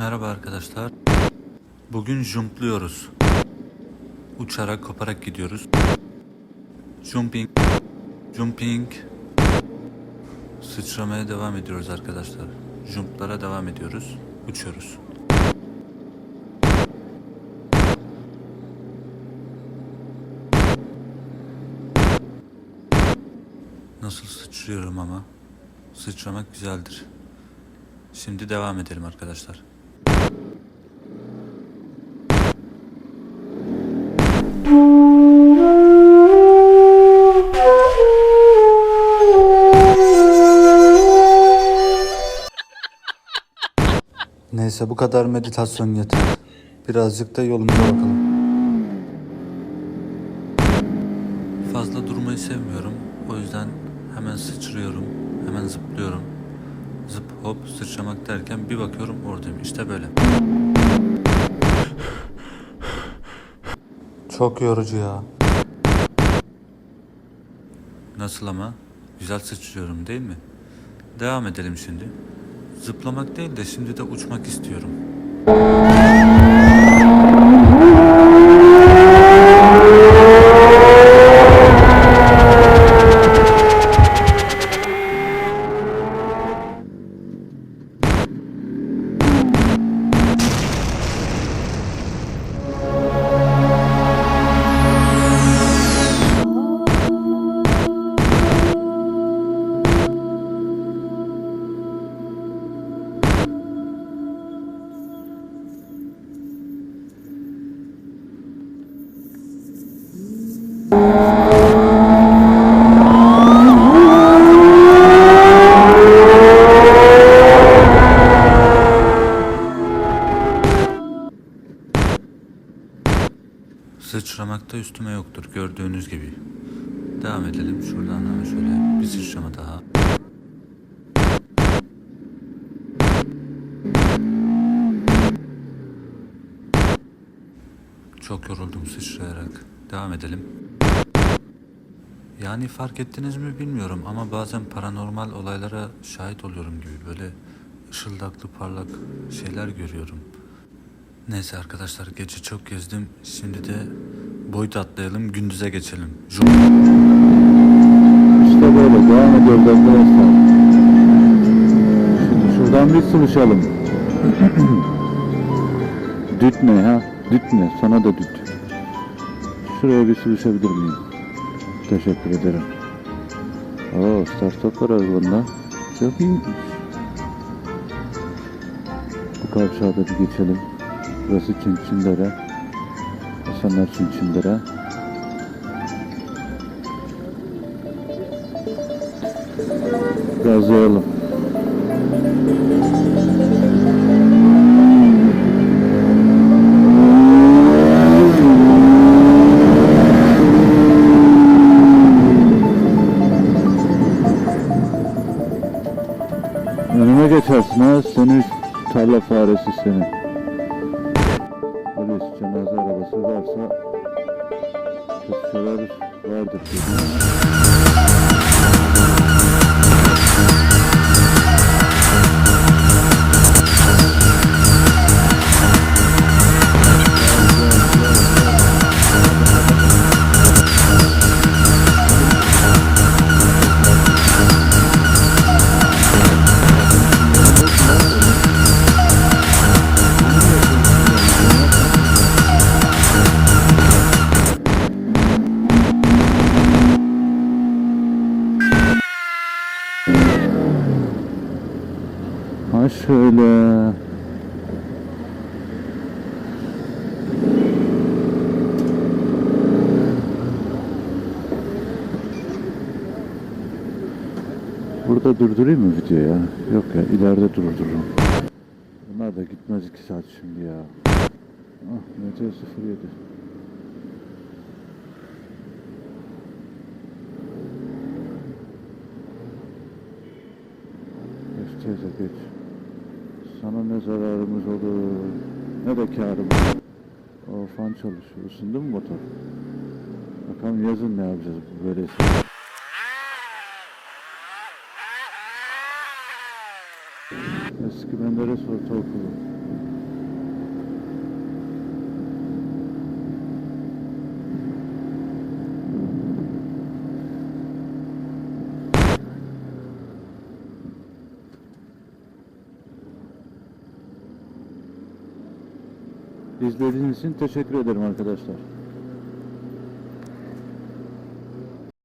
Merhaba arkadaşlar. Bugün jumpluyoruz. Uçarak koparak gidiyoruz. Jumping. Jumping. Sıçramaya devam ediyoruz arkadaşlar. Jumplara devam ediyoruz. Uçuyoruz. Nasıl sıçrıyorum ama. Sıçramak güzeldir. Şimdi devam edelim arkadaşlar. Neyse bu kadar meditasyon yeter. Birazcık da yolumuza bakalım. Fazla durmayı sevmiyorum. O yüzden hemen sıçrıyorum. Hemen zıplıyorum. Zıp hop sıçramak derken bir bakıyorum oradayım. İşte böyle. Çok yorucu ya. Nasıl ama? Güzel sıçrıyorum değil mi? Devam edelim şimdi. Zıplamak değil de şimdi de uçmak istiyorum. Sıçramakta üstüme yoktur gördüğünüz gibi. Devam edelim şuradan hemen şöyle bir sıçrama daha. Çok yoruldum sıçrayarak. Devam edelim. Yani fark ettiniz mi bilmiyorum ama bazen paranormal olaylara şahit oluyorum gibi böyle ışıldaklı parlak şeyler görüyorum. Neyse arkadaşlar gece çok gezdim. Şimdi de boyut atlayalım gündüze geçelim. Jum. İşte böyle devam ediyoruz arkadaşlar. Şimdi şuradan bir sıvışalım. düt ne ha? Düt ne? Sana da düt. Şuraya bir sıvışabilir miyim? Teşekkür ederim. Oo, start var aralarında. Çok iyiymiş. Bu kavşağı da bir geçelim. Burası Çinçindere. Hasanlar Çinçindere. Gazlayalım. Önüme geçersin ha seni tarla faresi seni. Polis cenaze arabası varsa kötü vardır. dedim. Ha şöyle. Burada durdurayım mı video ya? Yok ya ileride durdururum. Bunlar da gitmez iki saat şimdi ya. Ah Mete 07. Geç teyze geç. Sana ne zararımız olur ne de kârımız. O fan çalışıyor. Isındı mı motor? Bakalım yazın ne yapacağız böyle. Eski Menderes Ortaokulu. İzlediğiniz için teşekkür ederim arkadaşlar.